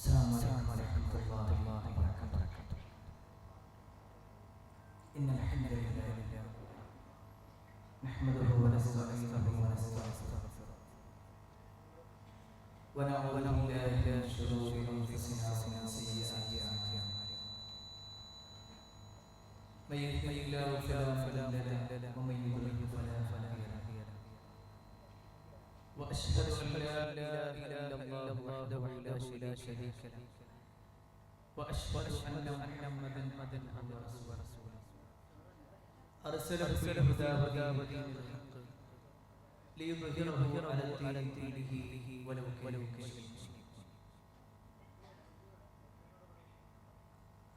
السلام عليكم ورحمة الله وبركاته إن الحمد أرسله بالهدى ودين الحق ليظهره على الدين كله ولو ولو كره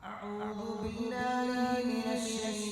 أعوذ بالله من الشيطان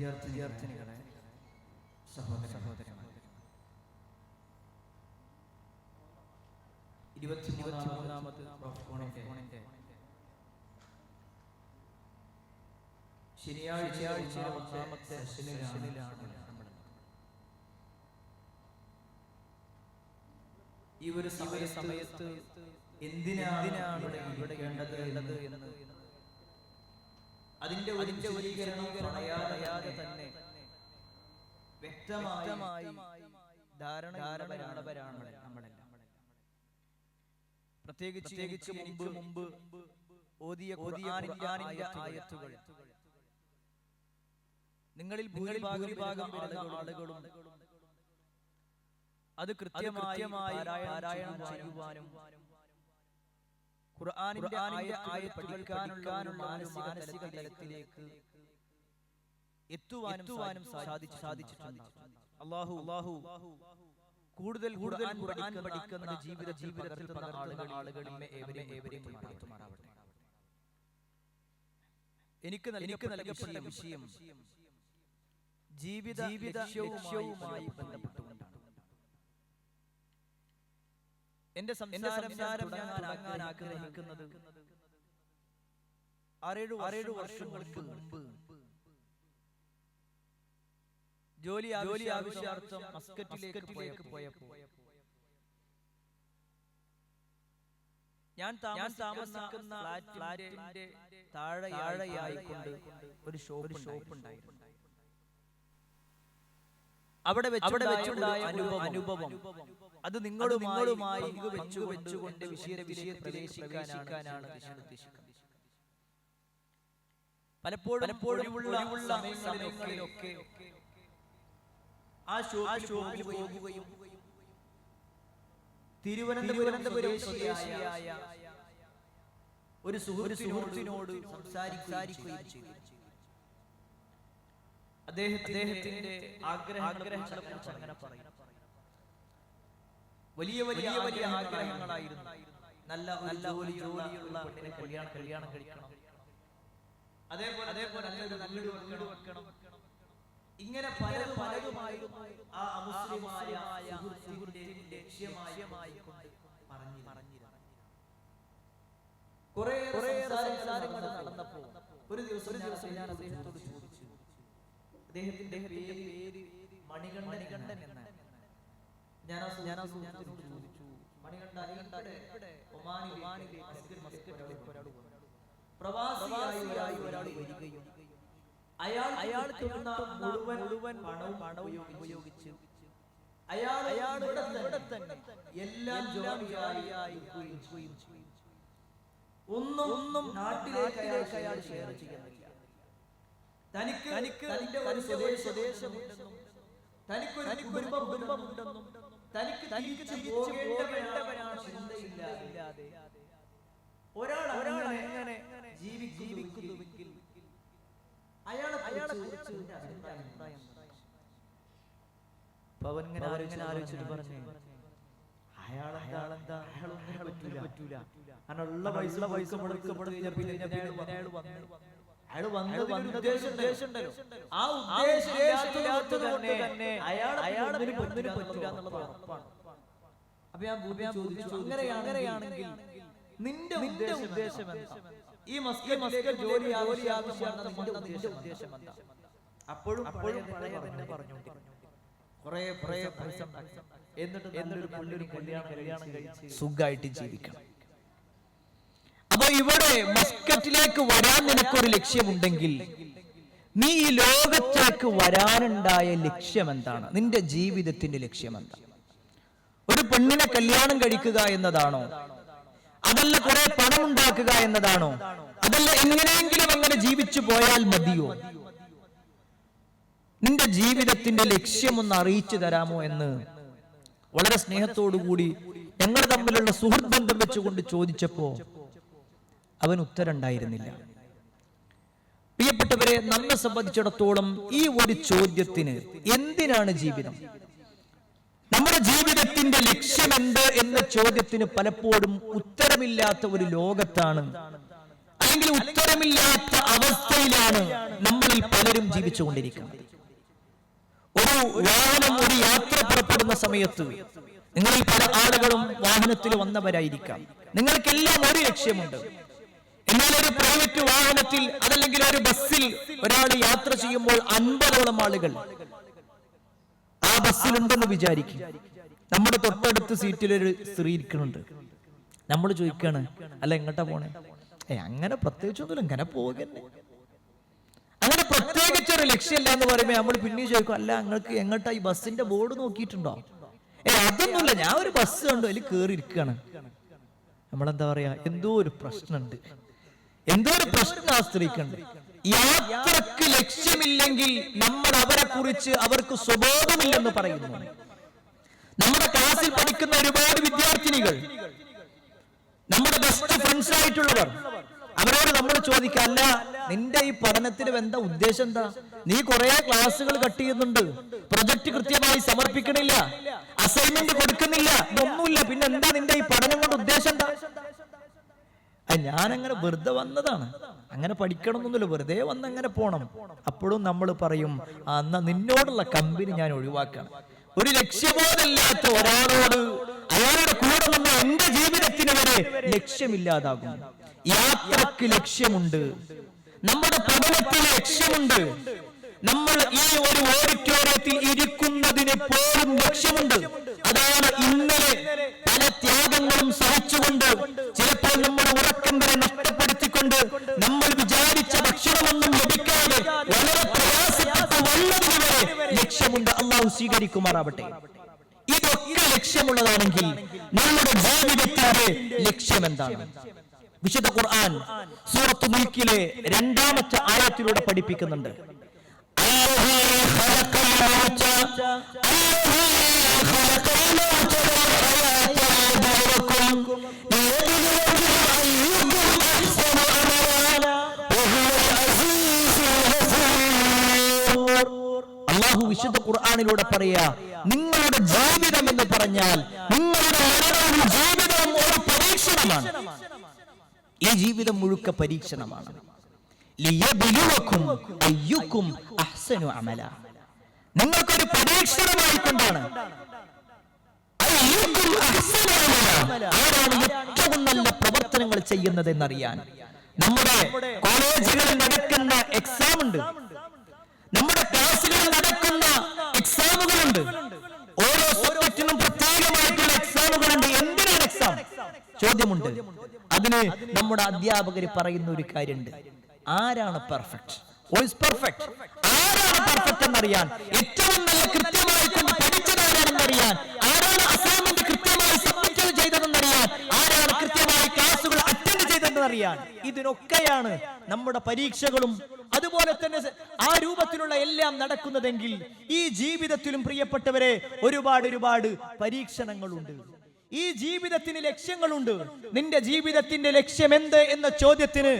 വിദ്യാർത്ഥി വിദ്യാർത്ഥിനികളെ സഹോദര സഹോദരന്മാരെ. ശനിയാഴ്ച ഒന്നാമത്തെ സെഷനിലാണ് നമ്മൾ ഈ ഒരു സമയ സമയത്ത് എന്തിനാണ് ഇവിടെ ഇവിടെ എന്നത് എന്ന് അതിന്റെ അതിന്റെ പറയാതെ തന്നെ വ്യക്തമായി ധാരണ ധാരണവരാണ് നമ്മളെല്ലാം പ്രത്യേകിച്ച് പ്രത്യേകിച്ച് മുമ്പ് മുമ്പ് ഓതിയ ആയത്തുകൾ. നിങ്ങളിൽ ഭൂരിഭാഗം ആളുകളും അത് കൃത്യമായി പാരായണം ചെയ്യുവാനും ഖുർആനിന്റെ ആയത്ത് പഠിക്കാനുള്ള മാനസിക തലത്തിലേക്ക് എത്തുവാനും എത്തുവാനും സാധിച്ചു സാധിച്ചിട്ടുണ്ട്. അള്ളാഹു അള്ളാഹു കൂടുതൽ കൂടുതൽ ഖുർആൻ പഠിക്കുന്ന ജീവിത ജീവിതത്തിൽ ആളുകൾ ആളുകൾ നമ്മെ ഏവരെയും ഏവരെയും പകർത്തുമാറാവട്ടെ എനിക്ക് എനിക്ക് നൽകപ്പെട്ട വിഷയം ജീവിത ജീവിത ലക്ഷ്യവുമായി എന്റെ സംസാരം ഞാൻ ആഗ്രഹിക്കുന്നത് ആറേഴു ആറേഴു വർഷങ്ങൾക്ക് മുമ്പ് ജോലി ജോലി ആവശ്യാർത്ഥം മസ്കറ്റിലേക്ക് പോയപ്പോ ഞാൻ ഞാൻ താമസിക്കുന്ന ഫ്ലാറ്റിന്റെ താഴെ താഴെയായിക്കൊണ്ട് ഒരു ഷോപ്പ് ഷോപ്പ് ഉണ്ടായിരുന്നു. അവിടെ അവിടെ വെച്ചുണ്ടായ അനുഭവം. അത് നിങ്ങളുമായി വെച്ചു വെച്ചുകൊണ്ട് വിഷയ പ്രവേശിക്കാനാണ് പലപ്പോഴും പലപ്പോഴും സമയങ്ങളിലൊക്കെ ആ പോകുകയും തിരുവനന്തപുരം ഒരു സുഹൃത്തിനോട് സംസാരിക്കുകയും ചെയ്തു. അദ്ദേഹത്തിന്റെ ആഗ്രഹങ്ങളെ കുറിച്ച് അങ്ങനെ പറയും. വലിയ വലിയ വലിയ ആഗ്രഹങ്ങളായിരുന്നു. നല്ല നല്ല ഒരു ജോലിയുള്ള പെണ്ണിനെ കല്യാണം കല്യാണം കഴിക്കണം. അതേപോലെ അതേപോലെ നല്ലൊരു നല്ലൊരു വീട് വെക്കണം. ഇങ്ങനെ പല പലതുമായിരുന്നു ആ അമുസ്ലിമായ ലക്ഷ്യമായി പറഞ്ഞു പറഞ്ഞിരുന്നു. കുറെ കുറെ നടന്നപ്പോ ഒരു ദിവസം ഒരു ദിവസം ഞാൻ അദ്ദേഹത്തോട് ചോദിച്ചു അദ്ദേഹത്തിന്റെ പേര് മണികണ്ഠൻ എന്നാണ്. ഞാൻ ഞാൻ ചോദിച്ചു. പ്രവാസിയായി ഒരാൾ വരികയും അയാൾ അയാൾ കിട്ടുന്ന മുഴുവൻ മുഴുവൻ പണവും പണവും ഉപയോഗിച്ച്. അയാൾ അയാൾ ഇവിടെ തന്നെ. എല്ലാം ജോലിയായി ഒന്നും ഒന്നും നാട്ടിലേക്ക് അയാൾ ഷെയർ ചെയ്യുന്നില്ല. തനിക്ക് തനിക്ക് തന്റെ സ്വദേശ സ്വദേശമുണ്ടെന്നും തനിക്ക് ഒരു കുടുംബം കുടുംബമുണ്ടെന്നും തനിക്ക് തിരിച്ചു പോകേണ്ടവരാണ് ചിന്തയില്ലാതെ ഒരാൾ ഒരാൾ എങ്ങനെ ജീവിക്കുന്നുവെങ്കിൽ അയാളെ അയാളെ അവൻ ഇങ്ങനെ ആലോചിച്ച് ആലോചിച്ചിട്ട് പറഞ്ഞു അയാളെന്താ? അയാളൊന്നിനും പറ്റൂല പറ്റൂല കാരണം ഉള്ള പൈസ പൈസ മുടക്കി പിന്നെ അയാൾ വന്ന്. അയാൾ വന്നത് ആ തന്നെ അയാൾ അയാളെ ഒന്നിനും പറ്റില്ല എന്നുള്ളത് ഉറപ്പാണ്. അപ്പൊ ഞാൻ ചോദിച്ചു. അങ്ങനെയാണെങ്കിൽ നിന്റെ നിന്റെ ഉദ്ദേശം ഈ ജോലി നിന്റെ ഉദ്ദേശം എന്താ? അപ്പോഴും അപ്പോഴും പറഞ്ഞു കുറെ കുറെ. എന്നിട്ട് നല്ലൊരു പുള്ളൊരു കല്യാണം കല്യാണം കഴിച്ച് സുഖമായിട്ട് ജീവിക്കണം. ഇവിടെ മസ്കറ്റിലേക്ക് വരാൻ നിനക്കൊരു ലക്ഷ്യമുണ്ടെങ്കിൽ നീ ഈ ലോകത്തേക്ക് വരാനുണ്ടായ ലക്ഷ്യം എന്താണ് നിന്റെ ജീവിതത്തിന്റെ ലക്ഷ്യം എന്താണ് ഒരു പെണ്ണിനെ കല്യാണം കഴിക്കുക എന്നതാണോ? അതല്ല കുറെ പണം ഉണ്ടാക്കുക എന്നതാണോ? അതല്ല എങ്ങനെയെങ്കിലും അങ്ങനെ ജീവിച്ചു പോയാൽ മതിയോ? നിന്റെ ജീവിതത്തിന്റെ ലക്ഷ്യം ഒന്ന് അറിയിച്ചു തരാമോ എന്ന് വളരെ സ്നേഹത്തോടു കൂടി ഞങ്ങൾ തമ്മിലുള്ള സുഹൃത്ത് ബന്ധം വെച്ചുകൊണ്ട് ചോദിച്ചപ്പോ അവൻ ഉത്തരണ്ടായിരുന്നില്ല. പ്രിയപ്പെട്ടവരെ നമ്മെ സംബന്ധിച്ചിടത്തോളം ഈ ഒരു ചോദ്യത്തിന് എന്തിനാണ് ജീവിതം? നമ്മുടെ ജീവിതത്തിന്റെ ലക്ഷ്യമെന്ത് എന്ന ചോദ്യത്തിന് പലപ്പോഴും ഉത്തരമില്ലാത്ത ഒരു ലോകത്താണ്. അല്ലെങ്കിൽ ഉത്തരമില്ലാത്ത അവസ്ഥയിലാണ് നമ്മളിൽ പലരും ജീവിച്ചുകൊണ്ടിരിക്കുന്നത്. ഒരു വാഹനം ഒരു യാത്ര പുറപ്പെടുന്ന സമയത്ത് നിങ്ങളിൽ പല ആളുകളും വാഹനത്തിൽ വന്നവരായിരിക്കാം. നിങ്ങൾക്കെല്ലാം ഒരു ലക്ഷ്യമുണ്ട്. എന്നാൽ ഒരു പ്രൈവറ്റ് വാഹനത്തിൽ അതല്ലെങ്കിൽ ഒരു ബസ്സിൽ ഒരാൾ യാത്ര ചെയ്യുമ്പോൾ അൻപതോളം ആളുകൾ ആ ബസ്സിലുണ്ടെന്ന് വിചാരിക്കും. നമ്മുടെ തൊട്ടടുത്ത് സീറ്റിൽ ഒരു സ്ത്രീ ഇരിക്കുന്നുണ്ട്. നമ്മൾ ചോദിക്കാണ് അല്ല എങ്ങോട്ടാ പോണേ? ഏ അങ്ങനെ പ്രത്യേകിച്ചൊന്നുമില്ല ഇങ്ങനെ പോകുന്നെ അങ്ങനെ പ്രത്യേകിച്ച് ഒരു ലക്ഷ്യമല്ല എന്ന് പറയുമ്പോൾ നമ്മൾ പിന്നെയും ചോദിക്കും അല്ല നിങ്ങൾക്ക് എങ്ങോട്ടാ ഈ ബസ്സിന്റെ ബോർഡ് നോക്കിയിട്ടുണ്ടോ? ഏ അതൊന്നുമില്ല ഞാൻ ഒരു ബസ് കണ്ടു അതിൽ കേറി ഇരിക്കുകയാണ് നമ്മളെന്താ പറയാ എന്തോ ഒരു പ്രശ്നമുണ്ട്. എന്തോ ഒരു പ്രശ്നം ആ സ്ത്രീക്കുണ്ട് യാത്രയ്ക്ക് ലക്ഷ്യമില്ലെങ്കിൽ നമ്മൾ അവരെ കുറിച്ച് അവർക്ക് സ്വബോധമില്ലെന്ന് പറയുന്നു. നമ്മുടെ ക്ലാസ്സിൽ പഠിക്കുന്ന ഒരുപാട് വിദ്യാർത്ഥിനികൾ നമ്മുടെ ബെസ്റ്റ് ഫ്രണ്ട്സ് ആയിട്ടുള്ളവർ അവരോട് നമ്മൾ ചോദിക്കുക അല്ല നിന്റെ ഈ പഠനത്തിന് എന്താ ഉദ്ദേശം എന്താ? നീ കുറെ ക്ലാസ്സുകൾ കട്ട് ചെയ്യുന്നുണ്ട്. പ്രൊജക്ട് കൃത്യമായി സമർപ്പിക്കണില്ല. അസൈൻമെന്റ് കൊടുക്കുന്നില്ല. ഇതൊന്നുമില്ല. പിന്നെ എന്താ നിന്റെ ഈ പഠനം കൊണ്ട് ഉദ്ദേശം അങ്ങനെ വെറുതെ വന്നതാണ്. അങ്ങനെ പഠിക്കണമെന്നൊന്നുമില്ല. വെറുതെ വന്ന് അങ്ങനെ പോണം. അപ്പോഴും നമ്മൾ പറയും എന്നാ നിന്നോടുള്ള കമ്പനി ഞാൻ ഒഴിവാക്കണം. ഒരു ലക്ഷ്യബോധമില്ലാത്ത ഒരാളോട് അയാളുടെ കൂടെ നമ്മൾ എന്റെ ജീവിതത്തിന് വരെ ലക്ഷ്യമില്ലാതാകും. യാത്രയ്ക്ക് ലക്ഷ്യമുണ്ട്. നമ്മുടെ പഠനത്തിന് ലക്ഷ്യമുണ്ട്. നമ്മൾ ഈ ഒരു ഓഡിറ്റോറിയത്തിൽ ഇരിക്കുന്നതിന് പോലും ലക്ഷ്യമുണ്ട്. അതാണ് ഇന്നലെ പല ത്യാഗങ്ങളും സഹിച്ചുകൊണ്ട് ചിലപ്പോൾ നമ്മുടെ ഉറക്കം വരെ നഷ്ടപ്പെടുത്തിക്കൊണ്ട് നമ്മൾ വിചാരിച്ച ഭക്ഷണമൊന്നും ലഭിക്കാതെ വളരെ പ്രയാസപ്പെട്ട് വന്നതിന് വരെ ലക്ഷ്യമുണ്ട്. അള്ളാഹു സ്വീകരിക്കുമാറാവട്ടെ. ഇതൊക്കെ ലക്ഷ്യമുള്ളതാണെങ്കിൽ നമ്മുടെ ജീവിതത്തിന്റെ ലക്ഷ്യം എന്താണ്? വിശുദ്ധ ഖുർആൻ സൂറത്ത് മുൽക്കിലെ രണ്ടാമത്തെ ആയത്തിലൂടെ പഠിപ്പിക്കുന്നുണ്ട്. അള്ളാഹു വിശുദ്ധ ഖുർആാനിലൂടെ പറയാ നിങ്ങളുടെ ജീവിതം എന്ന് പറഞ്ഞാൽ നിങ്ങളുടെ ജീവിതം ഒരു പരീക്ഷണമാണ്. ഈ ജീവിതം മുഴുക്ക പരീക്ഷണമാണ്. നിങ്ങൾക്കൊരു പരീക്ഷണമായിക്കൊണ്ടാണ്. ആരാണ് ഏറ്റവും നല്ല പ്രവർത്തനങ്ങൾ ചെയ്യുന്നത് എന്നറിയാൻ നമ്മുടെ കോളേജുകളിൽ നടക്കുന്ന എക്സാം ഉണ്ട്. നമ്മുടെ ക്ലാസ്സുകളിൽ നടക്കുന്ന എക്സാമുകളുണ്ട് ഓരോ സബ്ജക്റ്റിനും പ്രത്യേകമായിട്ടുള്ള എക്സാമുകളുണ്ട് എന്തിനാണ് എക്സാം ചോദ്യമുണ്ട്. അതിന് നമ്മുടെ അധ്യാപകർ പറയുന്ന ഒരു കാര്യമുണ്ട്. ആരാണ് പെർഫെക്റ്റ് പെർഫെക്റ്റ് ആരാണ് പെർഫെക്റ്റ് എന്നറിയാൻ? ഏറ്റവും നല്ല കൃത്യമായി കൊണ്ട് പഠിച്ചതാരാണെന്നറിയാൻ ആരാണ് അസൈൻമെന്റ് കൃത്യമായി സബ്മിറ്റ് ചെയ്തതെന്നറിയാൻ? ആരാണ് കൃത്യമായി ക്ലാസുകൾ അറ്റൻഡ് ചെയ്തതെന്നറിയാൻ? ഇതിനൊക്കെയാണ് നമ്മുടെ പരീക്ഷകളും. അതുപോലെ തന്നെ ആ രൂപത്തിലുള്ള എല്ലാം നടക്കുന്നതെങ്കിൽ ഈ ജീവിതത്തിലും പ്രിയപ്പെട്ടവരെ ഒരുപാട് ഒരുപാട് പരീക്ഷണങ്ങളുണ്ട്. ഈ ജീവിതത്തിന് ലക്ഷ്യങ്ങളുണ്ട്. നിന്റെ ജീവിതത്തിന്റെ ലക്ഷ്യം എന്ത് എന്ന ചോദ്യത്തിന്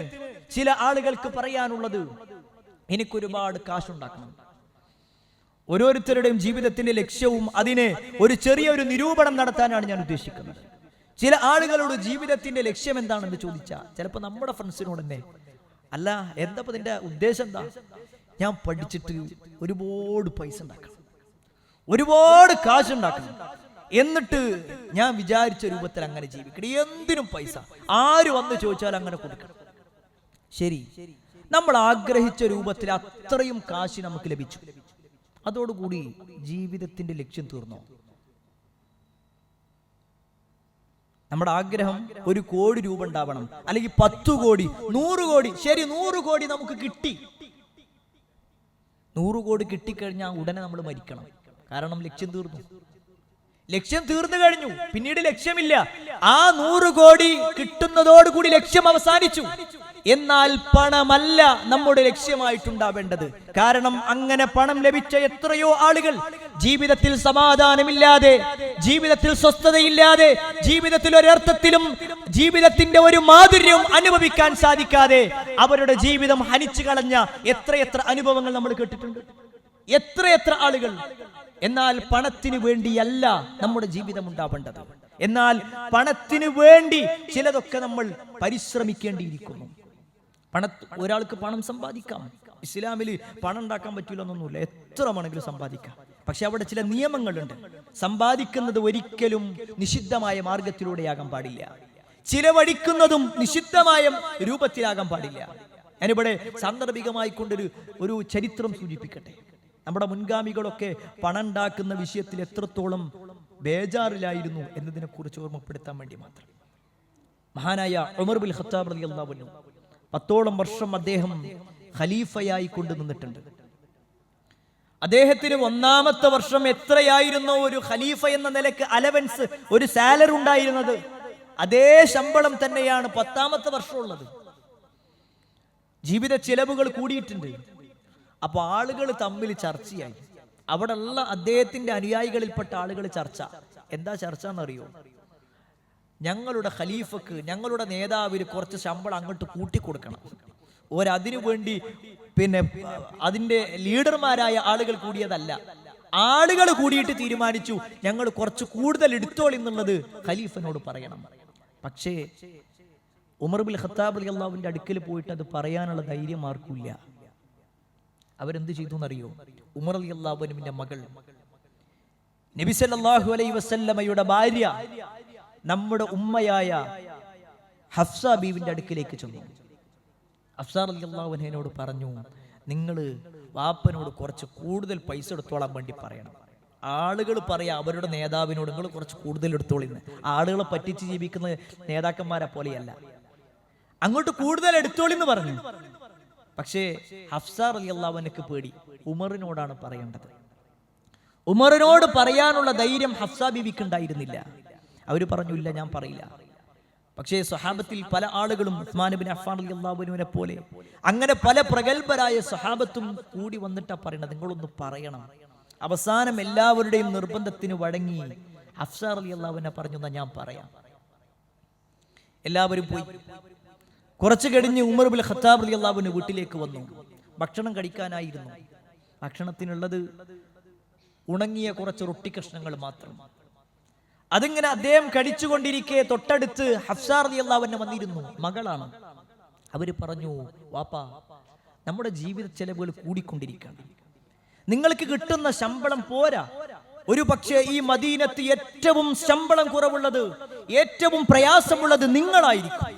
ചില ആളുകൾക്ക് പറയാനുള്ളത് എനിക്കൊരുപാട് കാശുണ്ടാക്കണം. ഓരോരുത്തരുടെയും ജീവിതത്തിന്റെ ലക്ഷ്യവും അതിനെ ഒരു ചെറിയ ഒരു നിരൂപണം നടത്താനാണ് ഞാൻ ഉദ്ദേശിക്കുന്നത്. ചില ആളുകളോട് ജീവിതത്തിന്റെ ലക്ഷ്യം എന്താണെന്ന് ചോദിച്ചാൽ ചിലപ്പോൾ നമ്മുടെ ഫ്രണ്ട്സിനോട് തന്നെ അല്ല എന്താ നിന്റെ ഉദ്ദേശം എന്താ? ഞാൻ പഠിച്ചിട്ട് ഒരുപാട് പൈസ ഉണ്ടാക്കണം. ഒരുപാട് കാശ് ഉണ്ടാക്കണം. എന്നിട്ട് ഞാൻ വിചാരിച്ച രൂപത്തിൽ അങ്ങനെ ജീവിക്കണം. എന്തിനും പൈസ. ആര് വന്ന് ചോദിച്ചാൽ അങ്ങനെ കൊടുക്കണം. ശരി. നമ്മൾ ആഗ്രഹിച്ച രൂപത്തിൽ അത്രയും കാശ് നമുക്ക് ലഭിച്ചു. അതോടുകൂടി ജീവിതത്തിന്റെ ലക്ഷ്യം തീർന്നു. നമ്മുടെ ആഗ്രഹം ഒരു കോടി രൂപ ഉണ്ടാവണം. അല്ലെങ്കിൽ പത്തു കോടി നൂറ് കോടി. ശരി നൂറ് കോടി നമുക്ക് കിട്ടി. നൂറ് കോടി കിട്ടിക്കഴിഞ്ഞാൽ ഉടനെ നമ്മൾ മരിക്കണം. കാരണം ലക്ഷ്യം തീർന്നു. ലക്ഷ്യം തീർന്നു കഴിഞ്ഞു. പിന്നീട് ലക്ഷ്യമില്ല. ആ നൂറ് കോടി കിട്ടുന്നതോടുകൂടി ലക്ഷ്യം അവസാനിച്ചു. എന്നാൽ പണമല്ല നമ്മുടെ ലക്ഷ്യമായിട്ടുണ്ടാവേണ്ടത്. കാരണം അങ്ങനെ പണം ലഭിച്ച എത്രയോ ആളുകൾ ജീവിതത്തിൽ സമാധാനമില്ലാതെ ജീവിതത്തിൽ സ്വസ്ഥതയില്ലാതെ ജീവിതത്തിൽ ഒരർത്ഥത്തിലും ജീവിതത്തിന്റെ ഒരു മാധുര്യവും അനുഭവിക്കാൻ സാധിക്കാതെ അവരുടെ ജീവിതം ഹനിച്ചു കളഞ്ഞ എത്രയെത്ര അനുഭവങ്ങൾ നമ്മൾ കേട്ടിട്ടുണ്ട്. എത്രയെത്ര ആളുകൾ എന്നാൽ പണത്തിന് വേണ്ടിയല്ല നമ്മുടെ ജീവിതം ഉണ്ടാവേണ്ടത്. എന്നാൽ പണത്തിന് വേണ്ടി ചിലതൊക്കെ നമ്മൾ പരിശ്രമിക്കേണ്ടിയിരിക്കുന്നു. പണ ഒരാൾക്ക് പണം സമ്പാദിക്കാം. ഇസ്ലാമിൽ പണം ഉണ്ടാക്കാൻ പറ്റില്ല എന്നൊന്നുമില്ല എത്ര വേണമെങ്കിലും സമ്പാദിക്കാം. പക്ഷെ അവിടെ ചില നിയമങ്ങളുണ്ട്. സമ്പാദിക്കുന്നത് ഒരിക്കലും നിഷിദ്ധമായ മാർഗത്തിലൂടെയാകാൻ പാടില്ല. ചിലവഴിക്കുന്നതും നിഷിദ്ധമായ രൂപത്തിലാകാൻ പാടില്ല. ഞാനിവിടെ സാന്ദർഭികമായി കൊണ്ടൊരു ഒരു ചരിത്രം സൂചിപ്പിക്കട്ടെ. നമ്മുടെ മുൻഗാമികളൊക്കെ പണം ഉണ്ടാക്കുന്ന വിഷയത്തിൽ എത്രത്തോളം ബേജാറിലായിരുന്നു എന്നതിനെ കുറിച്ച് ഓർമ്മപ്പെടുത്താൻ വേണ്ടി മാത്രം. മഹാനായ ഉമർ ബിൽ ഖത്താബ് റളിയല്ലാഹു അൻഹു പത്തോളം വർഷം അദ്ദേഹം ഖലീഫയായി കൊണ്ടു നിന്നിട്ടുണ്ട്. അദ്ദേഹത്തിന് ഒന്നാമത്തെ വർഷം എത്രയായിരുന്നു ഒരു ഖലീഫ എന്ന നിലയ്ക്ക് അലവൻസ് ഒരു സാലറി ഉണ്ടായിരുന്നത്. അതേ ശമ്പളം തന്നെയാണ് പത്താമത്തെ വർഷമുള്ളത്. ജീവിത ചിലവുകൾ കൂടിയിട്ടുണ്ട്. അപ്പൊ ആളുകൾ തമ്മിൽ ചർച്ചയായി. അവിടെ ഉള്ള അദ്ദേഹത്തിന്റെ അനുയായികളിൽപ്പെട്ട ആളുകൾ ചർച്ച. എന്താ ചർച്ച എന്നറിയോ ഞങ്ങളുടെ ഖലീഫക്ക് ഞങ്ങളുടെ നേതാവിന് കുറച്ച് ശമ്പളം അങ്ങോട്ട് കൂട്ടിക്കൊടുക്കണം. ഒരതിനു വേണ്ടി പിന്നെ അതിന്റെ ലീഡർമാരായ ആളുകൾ കൂടിയതല്ല. ആളുകൾ കൂടിയിട്ട് തീരുമാനിച്ചു ഞങ്ങൾ കുറച്ച് കൂടുതൽ എടുത്തോളി എന്നുള്ളത് ഖലീഫിനോട് പറയണം. പക്ഷേ ഉമർ ബിൽ ഖത്താബ് അലി അള്ളാവിന്റെ അടുക്കൽ പോയിട്ട് അത് പറയാനുള്ള ധൈര്യം ആർക്കില്ല അവരെന്ത് ചെയ്തു എന്നറിയോ? ഉമർ അലി അള്ളാഹുവിന്റെ മകൾ. നബി സല്ലല്ലാഹു അലൈഹി വസല്ലമയുടെ ഭാര്യ നമ്മുടെ ഉമ്മയായ ഹഫ്സ ബീവിന്റെ അടുക്കിലേക്ക് ചെന്നു. ഹഫ്സ അലി അള്ളാഹുനോട് പറഞ്ഞു നിങ്ങൾ വാപ്പനോട് കുറച്ച് കൂടുതൽ പൈസ എടുത്തോളാൻ വേണ്ടി പറയണം. ആളുകൾ പറയാം അവരുടെ നേതാവിനോട് നിങ്ങൾ കുറച്ച് കൂടുതൽ എടുത്തോളിന്ന് ആളുകളെ പറ്റിച്ച് ജീവിക്കുന്ന നേതാക്കന്മാരെ പോലെയല്ല. അങ്ങോട്ട് കൂടുതൽ എടുത്തോളിന്ന് പറഞ്ഞു. പക്ഷേ ഹഫ്സാർ അലി അള്ളാഹുനക്ക് പേടി. ഉമറിനോടാണ് പറയേണ്ടത്. ഉമറിനോട് പറയാനുള്ള ധൈര്യം ഹഫ്സ ബീവിക്ക് ഉണ്ടായിരുന്നില്ല. അവർ പറഞ്ഞു ഇല്ല ഞാൻ പറയില്ല. പക്ഷേ സ്വഹാബത്തിൽ പല ആളുകളും ഉസ്മാൻ അഫാൻ അലി അള്ളാഹുവിനെ പോലെ അങ്ങനെ പല പ്രഗത്ഭരായ സ്വഹാബത്തും കൂടി വന്നിട്ടാ പറയണത്. നിങ്ങളൊന്ന് പറയണം. അവസാനം എല്ലാവരുടെയും നിർബന്ധത്തിന് വഴങ്ങി അഫ്സാർ അലി അള്ളാഹുവിനെ പറഞ്ഞു ഞാൻ പറയാം. എല്ലാവരും പോയി. കുറച്ച് കഴിഞ്ഞ് ഉമർ ബിൽ ഖത്താബ് അലി അള്ളാഹുവിന് വീട്ടിലേക്ക് വന്നു. ഭക്ഷണം കഴിക്കാനായിരുന്നു. ഭക്ഷണത്തിനുള്ളത് ഉണങ്ങിയ കുറച്ച് റൊട്ടി കഷ്ണങ്ങൾ മാത്രം. അതിങ്ങനെ അദ്ദേഹം കഴിച്ചുകൊണ്ടിരിക്കെ തൊട്ടടുത്ത് ഹഫ്സാർ അള്ളാഹുവിനെ വന്നിരുന്നു. മകളാണ്. അവർ പറഞ്ഞു വാപ്പാ നമ്മുടെ ജീവിത ചെലവുകൾ കൂടിക്കൊണ്ടിരിക്കുകയാണ്. നിങ്ങൾക്ക് കിട്ടുന്ന ശമ്പളം പോരാ. ഒരു പക്ഷേ ഈ മദീനത്ത് ഏറ്റവും ശമ്പളം കുറവുള്ളത് ഏറ്റവും പ്രയാസമുള്ളത് നിങ്ങളായിരിക്കും.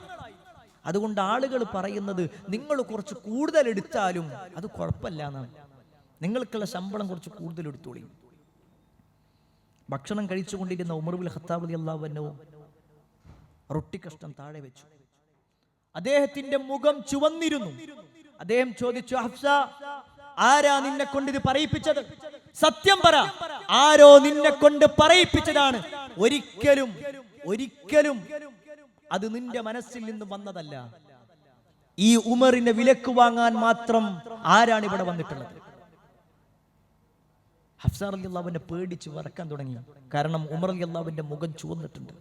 അതുകൊണ്ട് ആളുകൾ പറയുന്നത് നിങ്ങൾ കുറച്ച് കൂടുതൽ എടുത്താലും അത് കുഴപ്പമില്ല എന്നാണ്. നിങ്ങൾക്കുള്ള ശമ്പളം കുറച്ച് കൂടുതൽ എടുത്തോളി ഭക്ഷണം കഴിച്ചുകൊണ്ടിരുന്ന ഉമർബുൽ ഖത്താബ് അലി അള്ളാഹുവന്നോ റൊട്ടി കഷ്ടം താഴെ വെച്ചു. അദ്ദേഹത്തിന്റെ മുഖം ചുവന്നിരുന്നു. അദ്ദേഹം ചോദിച്ചു ഹഫ്സ ആരാ നിന്നെ കൊണ്ട് ഇത് പറയിപ്പിച്ചത്? സത്യം പറ ആരോ നിന്നെ കൊണ്ട് പറയിപ്പിച്ചതാണ്. ഒരിക്കലും ഒരിക്കലും അത് നിന്റെ മനസ്സിൽ നിന്ന് വന്നതല്ല. ഈ ഉമറിനെ വിലക്ക് വാങ്ങാൻ മാത്രം ആരാണ് ഇവിടെ വന്നിട്ടുള്ളത്? ഹഫ്സാർ അലി അള്ളാവിനെ പേടിച്ച് വറക്കാൻ തുടങ്ങി. കാരണം ഉമർ അലി അള്ളാവിന്റെ മുഖം ചുവന്നിട്ടുണ്ട്.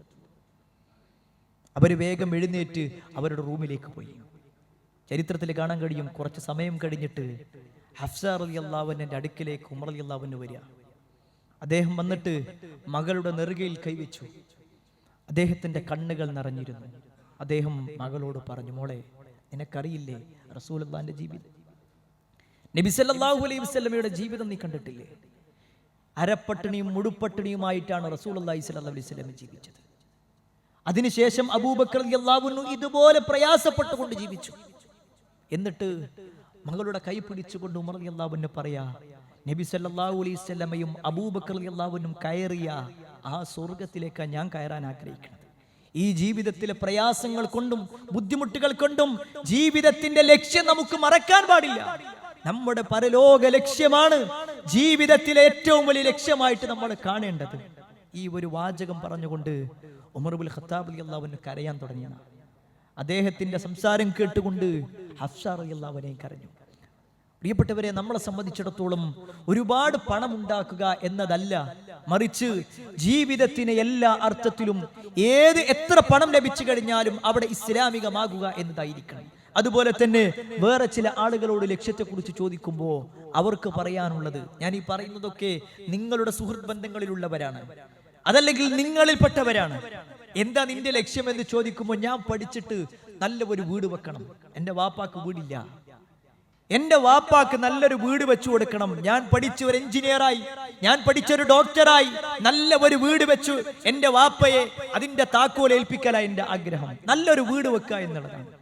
അവർ വേഗം എഴുന്നേറ്റ് അവരുടെ റൂമിലേക്ക് പോയി. ചരിത്രത്തിൽ കാണാൻ കഴിയും കുറച്ച് സമയം കഴിഞ്ഞിട്ട് ഹഫ്സാർ അലി അള്ളാവിന്റെ അടുക്കിലേക്ക് ഉമർ അലി അള്ളാവിന് വരിക. അദ്ദേഹം വന്നിട്ട് മകളുടെ നെറുകയിൽ കൈവച്ചു അദ്ദേഹത്തിന്റെ കണ്ണുകൾ നിറഞ്ഞിരുന്നു. അദ്ദേഹം മകളോട് പറഞ്ഞു മോളെ നിനക്കറിയില്ലേ റസൂൽ റസൂലുള്ളാന്റെ ജീവിതം? നബി സല്ലല്ലാഹു അലൈഹി വസ്ലമയുടെ ജീവിതം നീ കണ്ടിട്ടില്ലേ? അരപ്പട്ടിണിയും മുടുപ്പട്ടിണിയുമായിട്ടാണ് റസൂൽ അള്ളാഹി സ്വല്ലാ അലൈഹി വസല്ലം ജീവിച്ചത്. അതിനുശേഷം അബൂബക്കർ റളിയല്ലാഹു ഇതുപോലെ പ്രയാസപ്പെട്ടുകൊണ്ട് ജീവിച്ചു. എന്നിട്ട് മകളുടെ കൈ പിടിച്ചുകൊണ്ട് ഉമർ അള്ളാഹുവിനെ പറയാ നബി സല്ലാ അലൈഹി വസല്ലമയും അബൂബക്കർ അള്ളാഹുവിനും കയറിയ ആ സ്വർഗത്തിലേക്ക് ഞാൻ കയറാൻ ആഗ്രഹിക്കുന്നത്. ഈ ജീവിതത്തിലെ പ്രയാസങ്ങൾ കൊണ്ടും ബുദ്ധിമുട്ടുകൾ കൊണ്ടും ജീവിതത്തിന്റെ ലക്ഷ്യം നമുക്ക് മറക്കാൻ പാടില്ല. നമ്മുടെ പരലോക ലക്ഷ്യമാണ് ജീവിതത്തിലെ ഏറ്റവും വലിയ ലക്ഷ്യമായിട്ട് നമ്മൾ കാണേണ്ടത്. ഈ ഒരു വാചകം പറഞ്ഞുകൊണ്ട് ഉമർബുൽ ഖത്താബ് അലി അള്ളാഹുവിന് കരയാൻ തുടങ്ങിയ അദ്ദേഹത്തിന്റെ സംസാരം കേട്ടുകൊണ്ട് ഹഫ്സാർ അള്ളാഹുവിനെ കരഞ്ഞു. പ്രിയപ്പെട്ടവരെ നമ്മളെ സംബന്ധിച്ചിടത്തോളം ഒരുപാട് പണം ഉണ്ടാക്കുക എന്നതല്ല മറിച്ച് ജീവിതത്തിന് എല്ലാ അർത്ഥത്തിലും ഏത് എത്ര പണം ലഭിച്ചു കഴിഞ്ഞാലും അവിടെ ഇസ്ലാമികമാകുക എന്നതായിരിക്കണം. അതുപോലെ തന്നെ വേറെ ചില ആളുകളോട് ലക്ഷ്യത്തെക്കുറിച്ച് ചോദിക്കുമ്പോൾ അവർക്ക് പറയാനുള്ളത് ഞാൻ ഈ പറയുന്നതൊക്കെ നിങ്ങളുടെ സുഹൃത്ത് ബന്ധങ്ങളിലുള്ളവരാണ്. അതല്ലെങ്കിൽ നിങ്ങളിൽപ്പെട്ടവരാണ്. എന്താ നിന്റെ ലക്ഷ്യം എന്ന് ചോദിക്കുമ്പോൾ ഞാൻ പഠിച്ചിട്ട് നല്ല ഒരു വീട് വെക്കണം. എന്റെ വാപ്പാക്ക് വീടില്ല. എന്റെ വാപ്പാക്ക് നല്ലൊരു വീട് വെച്ചു കൊടുക്കണം. ഞാൻ പഠിച്ച ഒരു എഞ്ചിനീയറായി. ഞാൻ പഠിച്ച ഒരു ഡോക്ടറായി. നല്ല ഒരു വീട് വെച്ചു എന്റെ വാപ്പയെ അതിന്റെ താക്കോൽ ഏൽപ്പിക്കല എന്റെ ആഗ്രഹം. നല്ലൊരു വീട് വെക്കുക എന്നുള്ളതാണ്.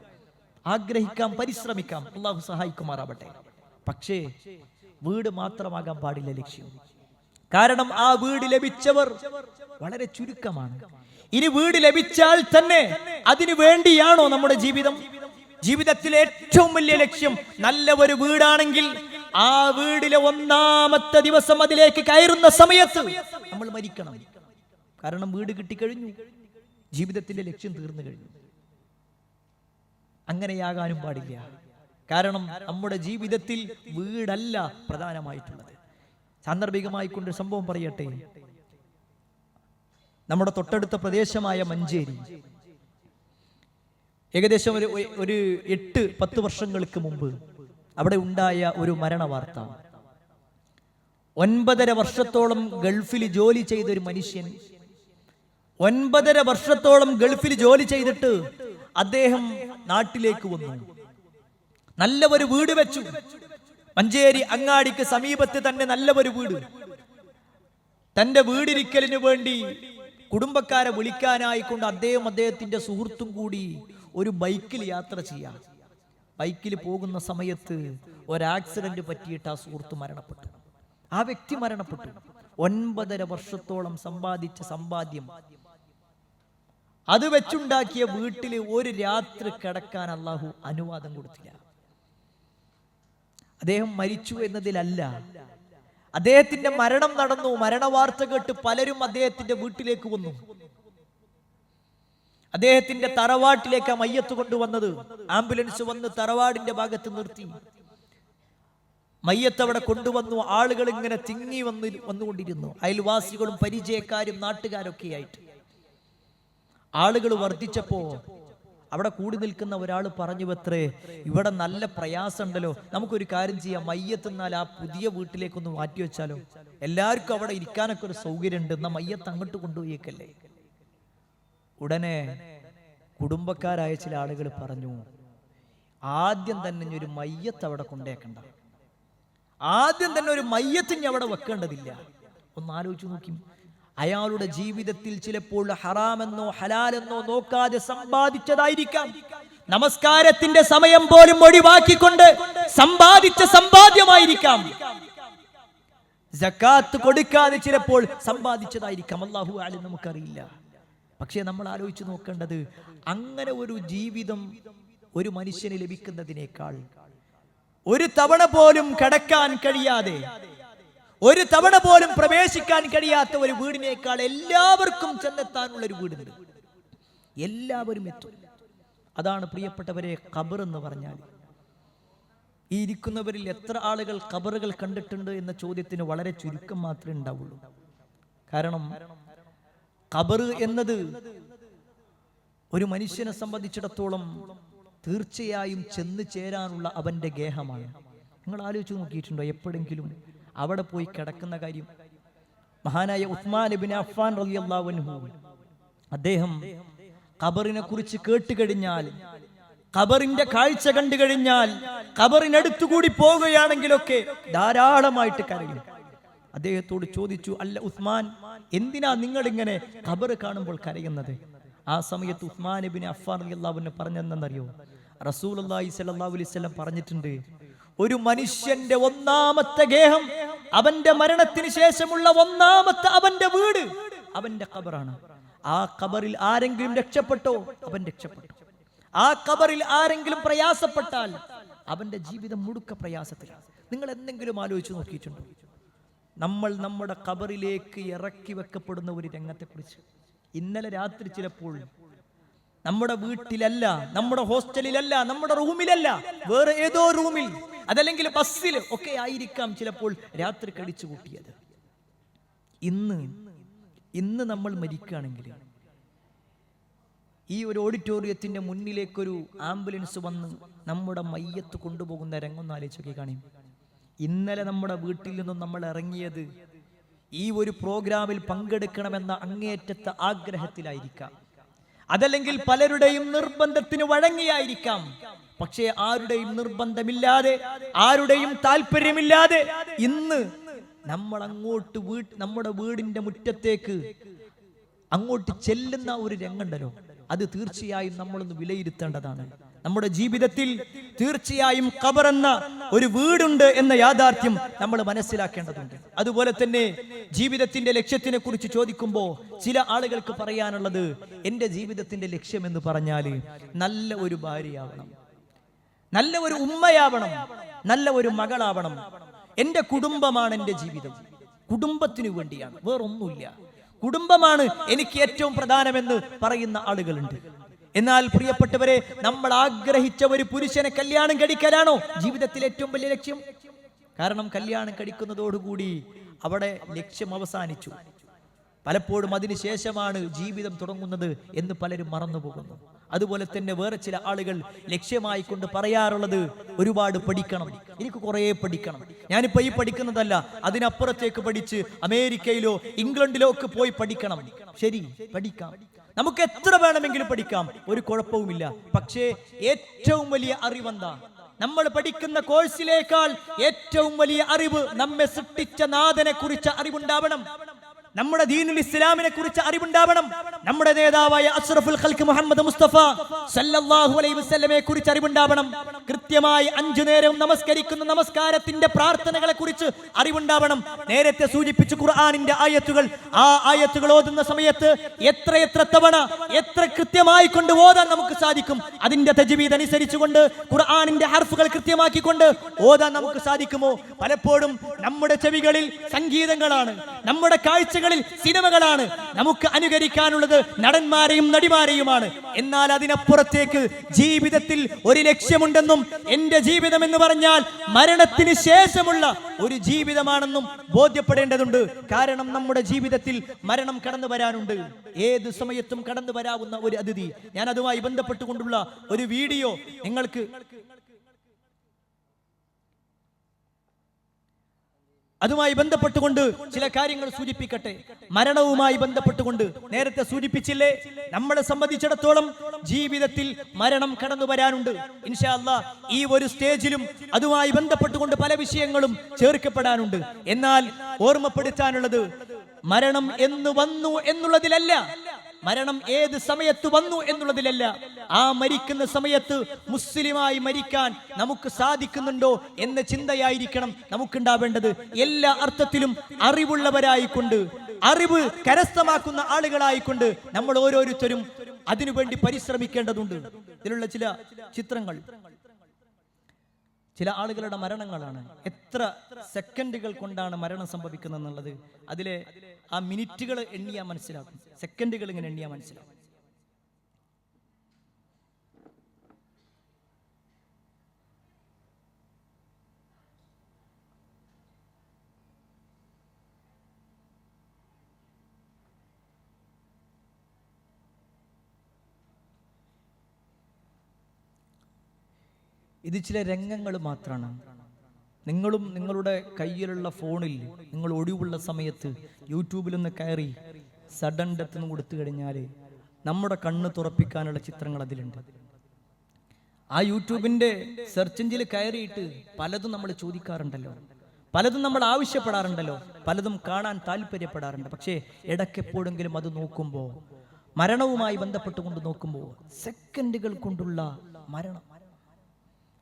ആഗ്രഹിക്കാം പരിശ്രമിക്കാം. അള്ളാഹു സഹായിക്കുമാറാവട്ടെ. പക്ഷേ വീട് മാത്രമാകാൻ പാടില്ല ലക്ഷ്യം. കാരണം ആ വീട് ലഭിച്ചവർ വളരെ ചുരുക്കമാണ്. ഇനി വീട് ലഭിച്ചാൽ തന്നെ അതിനു വേണ്ടിയാണോ നമ്മുടെ ജീവിതം? ജീവിതത്തിലെ ഏറ്റവും വലിയ ലക്ഷ്യം നല്ല ഒരു വീടാണെങ്കിൽ ആ വീടിലെ ഒന്നാമത്തെ ദിവസം അതിലേക്ക് കയറുന്ന സമയത്ത് നമ്മൾ മരിക്കണം. കാരണം വീട് കിട്ടിക്കഴിഞ്ഞു. ജീവിതത്തിന്റെ ലക്ഷ്യം തീർന്നു കഴിഞ്ഞു. അങ്ങനെയാകാനും പാടില്ല. കാരണം നമ്മുടെ ജീവിതത്തിൽ വീടല്ല പ്രധാനമായിട്ടുള്ളത്. സാന്ദർഭികമായി കൊണ്ട് സംഭവം പറയട്ടെ. നമ്മുടെ തൊട്ടടുത്ത പ്രദേശമായ മഞ്ചേരി. ഏകദേശം ഒരു ഒരു എട്ട് പത്ത് വർഷങ്ങൾക്ക് മുമ്പ് അവിടെ ഉണ്ടായ ഒരു മരണ വാർത്ത ഒൻപതര വർഷത്തോളം ഗൾഫിൽ ജോലി ചെയ്ത ഒരു മനുഷ്യൻ ഒൻപതര വർഷത്തോളം ഗൾഫിൽ ജോലി ചെയ്തിട്ട് അദ്ദേഹം നാട്ടിലേക്ക് വന്നു. നല്ല ഒരു വീട് വെച്ചു. മഞ്ചേരി അങ്ങാടിക്ക് സമീപത്ത് തന്നെ നല്ല ഒരു വീട്. തന്റെ വീടിരിക്കലിന് വേണ്ടി കുടുംബക്കാരെ വിളിക്കാനായിക്കൊണ്ട് അദ്ദേഹം അദ്ദേഹത്തിന്റെ സുഹൃത്തും കൂടി ഒരു ബൈക്കിൽ യാത്ര ചെയ്യാം ബൈക്കിൽ പോകുന്ന സമയത്ത് ഒരാക്സിഡന്റ് പറ്റിയിട്ട് ആ സുഹൃത്ത് മരണപ്പെട്ടു. ആ വ്യക്തി മരണപ്പെട്ടു. ഒൻപതര വർഷത്തോളം സമ്പാദിച്ച സമ്പാദ്യം അത് വെച്ചുണ്ടാക്കിയ വീട്ടിൽ ഒരു രാത്രി കിടക്കാൻ അള്ളാഹു അനുവാദം കൊടുത്തില്ല. അദ്ദേഹം മരിച്ചു എന്നതിലല്ല. അദ്ദേഹത്തിന്റെ മരണം നടന്നു. മരണവാർത്ത കേട്ട് പലരും അദ്ദേഹത്തിന്റെ വീട്ടിലേക്ക് വന്നു. അദ്ദേഹത്തിന്റെ തറവാട്ടിലേക്ക് ആ മയ്യത്ത് കൊണ്ടുവന്നത്. ആംബുലൻസ് വന്ന് തറവാടിന്റെ ഭാഗത്ത് നിർത്തി. മയ്യത്ത് അവിടെ കൊണ്ടുവന്നു. ആളുകൾ ഇങ്ങനെ തിങ്ങി വന്ന് വന്നുകൊണ്ടിരുന്നു. അയൽവാസികളും പരിചയക്കാരും നാട്ടുകാരൊക്കെ ആയിട്ട്. ആളുകൾ വർദ്ധിച്ചപ്പോ അവിടെ കൂടി നിൽക്കുന്ന ഒരാൾ പറഞ്ഞു അത്രേ ഇവിടെ നല്ല പ്രയാസമുണ്ടല്ലോ. നമുക്കൊരു കാര്യം ചെയ്യാം. മയ്യത്തെന്നാൽ ആ പുതിയ വീട്ടിലേക്കൊന്ന് മാറ്റി വെച്ചാലോ എല്ലാവർക്കും അവിടെ ഇരിക്കാനൊക്കെ ഒരു സൗകര്യം ഉണ്ട് എന്നാ മയ്യത്ത് അങ്ങോട്ട് കൊണ്ടുപോയേക്കല്ലേ? ഉടനെ കുടുംബക്കാരായ ചില ആളുകൾ പറഞ്ഞു ആദ്യം തന്നെ ഒരു മയ്യത്ത് അവിടെ കൊണ്ടേക്കണ്ട ആദ്യം തന്നെ ഒരു മയ്യത്തിന് അവിടെ വെക്കേണ്ടതില്ല. ഒന്ന് ആലോചിച്ച് നോക്കി അയാളുടെ ജീവിതത്തിൽ ചിലപ്പോൾ ഹറാമെന്നോ ഹലാലെന്നോ നോക്കാതെ സമ്പാദിച്ചതായിരിക്കാം. നമസ്കാരത്തിന്റെ സമയം പോലും ഒഴിവാക്കിക്കൊണ്ട് സമ്പാദിച്ച സമ്പാദ്യമായിരിക്കാം. ജക്കാത്ത് കൊടുക്കാതെ ചിലപ്പോൾ സമ്പാദിച്ചതായിരിക്കാം. അള്ളാഹു ആലും നമുക്കറിയില്ല. പക്ഷേ നമ്മൾ ആലോചിച്ച് നോക്കേണ്ടത് അങ്ങനെ ഒരു ജീവിതം ഒരു മനുഷ്യന് ലഭിക്കുന്നതിനേക്കാൾ ഒരു തവണ പോലും കടക്കാൻ കഴിയാതെ ഒരു തവണ പോലും പ്രവേശിക്കാൻ കഴിയാത്ത ഒരു വീടിനേക്കാൾ എല്ലാവർക്കും ചെന്നെത്താനുള്ള ഒരു വീടുണ്ട്. എല്ലാവരും എത്തും. അതാണ് പ്രിയപ്പെട്ടവരെ ഖബർ എന്ന് പറഞ്ഞാൽ. ഈ ഇരിക്കുന്നവരിൽ എത്ര ആളുകൾ ഖബറുകൾ കണ്ടിട്ടുണ്ട് എന്ന ചോദ്യത്തിന് വളരെ ചുരുക്കം മാത്രമേ ഉണ്ടാവുള്ളൂ. കാരണം ഖബർ എന്നത് ഒരു മനുഷ്യനെ സംബന്ധിച്ചിടത്തോളം തീർച്ചയായും ചെന്ന് ചേരാനുള്ള അവന്റെ ഗേഹമാണ്. നിങ്ങൾ ആലോചിച്ച് നോക്കിയിട്ടുണ്ടോ എപ്പോഴെങ്കിലും അവിടെ പോയി കിടക്കുന്ന കാര്യം. മഹാനായ ഉസ്മാൻ ബിൻ അഫ്ഫാൻ റളിയല്ലാഹു അൻഹു. അദ്ദേഹം ഖബറിനെ കുറിച്ച് കേട്ട് കഴിഞ്ഞാൽ ഖബറിന്റെ കാഴ്ച കണ്ടു കഴിഞ്ഞാൽ ഖബറിനടുത്തുകൂടി പോവുകയാണെങ്കിലൊക്കെ ധാരാളമായിട്ട് കരയും. അദ്ദേഹത്തോട് ചോദിച്ചു അല്ല ഉസ്മാൻ എന്തിനാ നിങ്ങൾ ഇങ്ങനെ ഖബർ കാണുമ്പോൾ കരയുന്നത്? ആ സമയത്ത് ഉസ്മാൻ ബിൻ അഫ്ഫാൻ റളിയല്ലാഹു പറഞ്ഞെന്നറിയോ റസൂൽ അള്ളാഹി സല്ലാ വസല്ലം പറഞ്ഞിട്ടുണ്ട് ഒരു മനുഷ്യന്റെ ഒന്നാമത്തെ ഗേഹം അവന്റെ മരണത്തിന് ശേഷമുള്ള ഒന്നാമത്തെ അവന്റെ വീട് അവന്റെ ഖബറാണ്. ആ ഖബറിൽ ആരെങ്കിലും രക്ഷപ്പെട്ടോ? അവൻ രക്ഷപ്പെട്ടു. ആ ഖബറിൽ ആരെങ്കിലും പ്രയാസപ്പെട്ടാൽ അവന്റെ ജീവിതം മുടുക്ക പ്രയാസത്തിലാണ് നിങ്ങൾ എന്തെങ്കിലും ആലോചിച്ച് നോക്കിയിട്ടുണ്ടോ? നമ്മൾ നമ്മുടെ ഖബറിലേക്ക് ഇറക്കി വെക്കപ്പെടുന്ന ഒരു രംഗത്തെക്കുറിച്ച്. ഇന്നലെ രാത്രി ചിലപ്പോൾ നമ്മുടെ വീട്ടിലല്ല നമ്മുടെ ഹോസ്റ്റലിലല്ല നമ്മുടെ റൂമിലല്ല വേറെ ഏതോ റൂമിൽ അതല്ലെങ്കിൽ ബസ്സിൽ ഒക്കെ ആയിരിക്കാം ചിലപ്പോൾ രാത്രി കടിച്ചു കൂട്ടിയത്. ഇന്ന് ഇന്ന് നമ്മൾ മരിക്കുകയാണെങ്കിൽ ഈ ഒരു ഓഡിറ്റോറിയത്തിന്റെ മുന്നിലേക്കൊരു ആംബുലൻസ് വന്ന് നമ്മുടെ മയ്യത്ത് കൊണ്ടുപോകുന്ന രംഗം ആലോചിച്ചൊക്കെ കാണും. ഇന്നലെ നമ്മുടെ വീട്ടിൽ നിന്നും നമ്മൾ ഇറങ്ങിയത് ഈ ഒരു പ്രോഗ്രാമിൽ പങ്കെടുക്കണമെന്ന അങ്ങേയറ്റത്തെ ആഗ്രഹത്തിലായിരിക്കാം. അതല്ലെങ്കിൽ പലരുടെയും നിർബന്ധത്തിന് വഴങ്ങിയായിരിക്കാം. പക്ഷേ ആരുടെയും നിർബന്ധമില്ലാതെ ആരുടെയും താല്പര്യമില്ലാതെ ഇന്ന് നമ്മൾ അങ്ങോട്ട് വീട്ട് നമ്മുടെ വീടിന്റെ മുറ്റത്തേക്ക് അങ്ങോട്ട് ചെല്ലുന്ന ഒരു രംഗണ്ടലോ അത് തീർച്ചയായും നമ്മളൊന്ന് വിലയിരുത്തേണ്ടതാണ്. നമ്മുടെ ജീവിതത്തിൽ തീർച്ചയായും കബറെന്ന ഒരു വീടുണ്ട് എന്ന യാഥാർത്ഥ്യം നമ്മൾ മനസ്സിലാക്കേണ്ടതുണ്ട്. അതുപോലെ തന്നെ ജീവിതത്തിന്റെ ലക്ഷ്യത്തിനെ കുറിച്ച് ചോദിക്കുമ്പോൾ ചില ആളുകൾക്ക് പറയാനുള്ളത് എന്റെ ജീവിതത്തിന്റെ ലക്ഷ്യം എന്ന് പറഞ്ഞാൽ നല്ല ഒരു ഭാര്യയാവണം. നല്ല ഒരു ഉമ്മയാവണം. നല്ല ഒരു മകളാവണം. എന്റെ കുടുംബമാണ് എന്റെ ജീവിതം. കുടുംബത്തിനു വേണ്ടിയാണ്. വേറൊന്നുമില്ല. കുടുംബമാണ് എനിക്ക് ഏറ്റവും പ്രധാനമെന്ന് പറയുന്ന ആളുകളുണ്ട്. എന്നാൽ പ്രിയപ്പെട്ടവരെ നമ്മൾ ആഗ്രഹിച്ച ഒരു പുരുഷനെ കല്യാണം കഴിക്കലാണോ ജീവിതത്തിൽ ഏറ്റവും വലിയ ലക്ഷ്യം? കാരണം കല്യാണം കഴിക്കുന്നതോടുകൂടി അവിടെ ലക്ഷ്യം അവസാനിച്ചു. പലപ്പോഴും അതിനുശേഷമാണ് ജീവിതം തുടങ്ങുന്നത് എന്ന് പലരും മറന്നുപോകുന്നു. അതുപോലെ തന്നെ വേറെ ചില ആളുകൾ ലക്ഷ്യമായി കൊണ്ട് പറയാറുള്ളത് ഒരുപാട് പഠിക്കണം. എനിക്ക് കുറേ പഠിക്കണം. ഞാനിപ്പോ ഈ പഠിക്കുന്നതല്ല. അതിനപ്പുറത്തേക്ക് പഠിച്ച് അമേരിക്കയിലോ ഇംഗ്ലണ്ടിലോ ഒക്കെ പോയി പഠിക്കണം. ശരി പഠിക്കാം. നമുക്ക് എത്ര വേണമെങ്കിലും പഠിക്കാം. ഒരു കുഴപ്പവുമില്ല. പക്ഷേ ഏറ്റവും വലിയ അറിവെന്താ? നമ്മൾ പഠിക്കുന്ന കോഴ്സിലേക്കാൾ ഏറ്റവും വലിയ അറിവ് നമ്മെ സൃഷ്ടിച്ച നാഥനെ കുറിച്ച അറിവുണ്ടാവണം. നമ്മുടെ ദീനുൽ ഇസ്ലാമിനെ കുറിച്ച് അറിവുണ്ടാവണം. നമ്മുടെ നേതാവായ അഷ്റഫുൽ ഖൽക്ക് മുഹമ്മദ് മുസ്തഫ സല്ലല്ലാഹു അലൈഹി വസല്ലമയെ കുറിച്ച് അറിവുണ്ടാവണം. കൃത്യമായി അഞ്ചു നേരവും നമസ്കരിക്കുന്ന നമസ്കാരത്തിന്റെ പ്രാർത്ഥനകളെ കുറിച്ച് അറിവുണ്ടാവണം. നേരത്തെ സൂചിപ്പിച്ച ഖുർആനിന്റെ ആയത്തുകൾ. ആ ആയത്തുകൾ ഓതുന്ന സമയത്ത് എത്ര എത്ര തവണ എത്ര കൃത്യമായി കൊണ്ട് ഓതാൻ നമുക്ക് സാധിക്കും. അതിന്റെ തജ്വീദ് അനുസരിച്ചുകൊണ്ട് ഖുർആനിന്റെ ഹർഫുകൾ കൃത്യമാക്കിക്കൊണ്ട് ഓതാൻ നമുക്ക് സാധിക്കുമോ? പലപ്പോഴും നമ്മുടെ ചെവികളിൽ സംഗീതങ്ങളാണ്. നമ്മുടെ കാഴ്ചകളിൽ സിനിമകളാണ് നമുക്ക് അനുകരിക്കാനുള്ളത് നടന്മാരെയും നടിമാരെയുമാണ്. എന്നാൽ അതിനപ്പുറത്തേക്ക് ജീവിതത്തിൽ ഒരു ലക്ഷ്യമുണ്ടെന്നും എന്റെ ജീവിതം എന്ന് പറഞ്ഞാൽ മരണത്തിന് ശേഷമുള്ള ഒരു ജീവിതമാണെന്നും ബോധ്യപ്പെടേണ്ടതുണ്ട്. കാരണം നമ്മുടെ ജീവിതത്തിൽ മരണം കടന്നു വരാനുണ്ട്. ഏത് സമയത്തും കടന്നു വരാവുന്ന ഒരു അതിഥി. ഞാൻ അതുമായി ബന്ധപ്പെട്ടുകൊണ്ടുള്ള ഒരു വീഡിയോ നിങ്ങൾക്ക് അതുമായി ബന്ധപ്പെട്ടുകൊണ്ട് ചില കാര്യങ്ങൾ സൂചിപ്പിക്കട്ടെ. മരണവുമായി ബന്ധപ്പെട്ടുകൊണ്ട് നേരത്തെ സൂചിപ്പിച്ചില്ലേ? നമ്മളെ സംബന്ധിച്ചിടത്തോളം ജീവിതത്തിൽ മരണം കടന്നു വരാനുണ്ട്. ഇൻഷാല്ല ഈ ഒരു സ്റ്റേജിലും അതുമായി ബന്ധപ്പെട്ടുകൊണ്ട് പല വിഷയങ്ങളും ചേർക്കപ്പെടാനുണ്ട്. എന്നാൽ ഓർമ്മപ്പെടുത്താനുള്ളത് മരണം എന്ന് വന്നു എന്നുള്ളതിലല്ല. മരണം ഏത് സമയത്ത് വന്നു എന്നുള്ളതിലല്ല. ആ മരിക്കുന്ന സമയത്ത് മുസ്ലിമായി മരിക്കാൻ നമുക്ക് സാധിക്കുന്നുണ്ടോ എന്ന ചിന്തയായിരിക്കണം നമുക്കുണ്ടാവേണ്ടത്. എല്ലാ അർത്ഥത്തിലും അറിവുള്ളവരായിക്കൊണ്ട് അറിവ് കരസ്ഥമാക്കുന്ന ആളുകളായിക്കൊണ്ട് നമ്മൾ ഓരോരുത്തരും അതിനുവേണ്ടി പരിശ്രമിക്കേണ്ടതുണ്ട്. ഇതിലുള്ള ചില ചിത്രങ്ങൾ. ചില ആളുകളുടെ മരണങ്ങളാണ്. എത്ര സെക്കൻഡുകൾ കൊണ്ടാണ് മരണം സംഭവിക്കുന്നത് എന്നുള്ളത് അതിലെ ആ മിനിറ്റുകൾ എണ്ണിയാൽ മനസ്സിലാക്കും സെക്കൻഡുകൾ ഇങ്ങനെ എണ്ണിയാൽ മനസ്സിലാക്കും ഇത് ചില രംഗങ്ങൾ മാത്രമാണ് നിങ്ങളും നിങ്ങളുടെ കയ്യിലുള്ള ഫോണിൽ നിങ്ങൾ ഒഴിവുള്ള സമയത്ത് യൂട്യൂബിലൊന്ന് കയറി സഡൻ ഡെത്ത് എന്ന് കൊടുത്തു കഴിഞ്ഞാൽ നമ്മുടെ കണ്ണ് തുറപ്പിക്കാനുള്ള ചിത്രങ്ങൾ അതിലുണ്ട്. ആ യൂട്യൂബിന്റെ സെർച്ച് എഞ്ചിൽ കയറിയിട്ട് പലതും നമ്മൾ ചോദിക്കാറുണ്ടല്ലോ. പലതും നമ്മൾ ആവശ്യപ്പെടാറുണ്ടല്ലോ. പലതും കാണാൻ താല്പര്യപ്പെടാറുണ്ട്. പക്ഷേ ഇടയ്ക്കെപ്പോഴെങ്കിലും അത് നോക്കുമ്പോൾ മരണവുമായി ബന്ധപ്പെട്ടുകൊണ്ട് നോക്കുമ്പോൾ സെക്കൻഡുകൾ കൊണ്ടുള്ള മരണം.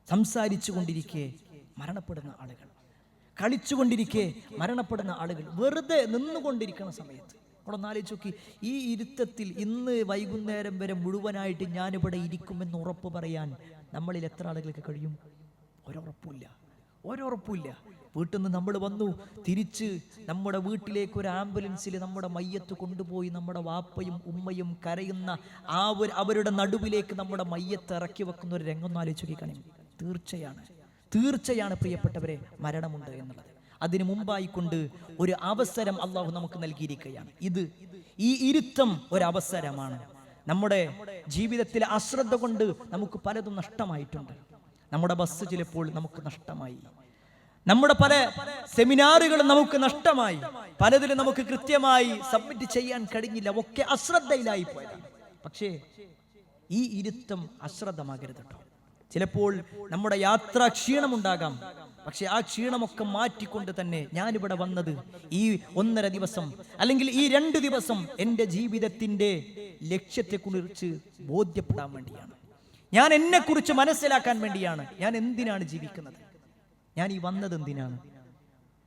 സംസാരിച്ചു കൊണ്ടിരിക്കെ മരണപ്പെടുന്ന ആളുകൾ. കളിച്ചുകൊണ്ടിരിക്കെ മരണപ്പെടുന്ന ആളുകൾ. വെറുതെ നിന്നുകൊണ്ടിരിക്കുന്ന സമയത്ത്. നമ്മളൊന്ന് ആലോചിച്ച് നോക്കി. ഈ ഇരുത്തത്തിൽ ഇന്ന് വൈകുന്നേരം വരെ മുഴുവനായിട്ട് ഞാനിവിടെ ഇരിക്കുമെന്ന് ഉറപ്പ് പറയാൻ നമ്മളിൽ എത്ര ആളുകൾക്ക് കഴിയും? ഒരുറപ്പില്ല ഒരുറപ്പില്ല വീട്ടിൽ നിന്ന് നമ്മൾ വന്നു. തിരിച്ച് നമ്മുടെ വീട്ടിലേക്ക് ഒരു ആംബുലൻസിൽ നമ്മുടെ മയ്യത്ത് കൊണ്ടുപോയി നമ്മുടെ വാപ്പയും ഉമ്മയും കരയുന്ന ആ ഒരു അവരുടെ നടുവിലേക്ക് നമ്മുടെ മയ്യത്ത് ഇറക്കി വെക്കുന്ന ഒരു രംഗം ഒന്ന് ആലോചിച്ച് തീർച്ചയാണ്. തീർച്ചയാണ് പ്രിയപ്പെട്ടവരെ മരണമുണ്ട് എന്നുള്ളത്. അതിനു മുമ്പായി കൊണ്ട് ഒരു അവസരം അള്ളാഹു നമുക്ക് നൽകിയിരിക്കുകയാണ്. ഇത് ഈ ഇരുത്തം അവസരമാണ് നമ്മുടെ ജീവിതത്തിലെ അശ്രദ്ധ കൊണ്ട് നമുക്ക് പലതും നഷ്ടമായിട്ടുണ്ട്. നമ്മുടെ ബസ് ചിലപ്പോൾ നമുക്ക് നഷ്ടമായി. നമ്മുടെ പല സെമിനാറുകളും നമുക്ക് നഷ്ടമായി. പലതിലും നമുക്ക് കൃത്യമായി സബ്മിറ്റ് ചെയ്യാൻ കഴിഞ്ഞില്ല. ഒക്കെ അശ്രദ്ധയിലായി പോയതാണ്. പക്ഷേ ഈ ഇരുത്തം അശ്രദ്ധമാകരുത് കേട്ടോ ചിലപ്പോൾ നമ്മുടെ യാത്രാ ക്ഷീണമുണ്ടാകാം. പക്ഷെ ആ ക്ഷീണമൊക്കെ മാറ്റിക്കൊണ്ട് തന്നെ ഞാനിവിടെ വന്നത് ഈ ഒന്നര ദിവസം അല്ലെങ്കിൽ ഈ രണ്ട് ദിവസം എന്റെ ജീവിതത്തിന്റെ ലക്ഷ്യത്തെക്കുറിച്ച് ബോധ്യപ്പെടാൻ വേണ്ടിയാണ്. ഞാൻ എന്നെക്കുറിച്ച് മനസ്സിലാക്കാൻ വേണ്ടിയാണ് ഞാൻ എന്തിനാണ് ജീവിക്കുന്നത്? ഞാൻ ഈ വന്നത് എന്തിനാണ്?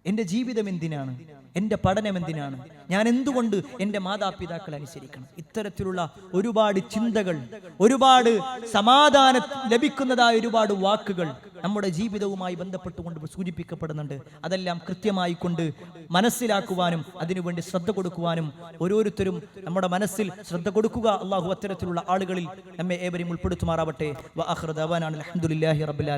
എന്റെ ജീവിതം എന്തിനാണ്? എന്റെ പഠനം എന്തിനാണ്? ഞാൻ എന്തുകൊണ്ട് എന്റെ മാതാപിതാക്കളെ അനുസരിക്കണം? ഇത്തരത്തിലുള്ള ഒരുപാട് ചിന്തകൾ ഒരുപാട് സമാധാനം ലഭിക്കുന്നതായ ഒരുപാട് വാക്കുകൾ നമ്മുടെ ജീവിതവുമായി ബന്ധപ്പെട്ടുകൊണ്ട് സൂചിപ്പിക്കപ്പെടുന്നുണ്ട്. അതെല്ലാം കൃത്യമായി കൊണ്ട് മനസ്സിലാക്കുവാനും അതിനുവേണ്ടി ശ്രദ്ധ കൊടുക്കുവാനും ഓരോരുത്തരും നമ്മുടെ മനസ്സിൽ ശ്രദ്ധ കൊടുക്കുക. അള്ളാഹു അത്തരത്തിലുള്ള ആളുകളിൽ നമ്മെ ഏവരെയും ഉൾപ്പെടുത്തുമാറാവട്ടെ. വ ആഖിറു വാഹമത്തല്ലാഹി റബ്ബിൽ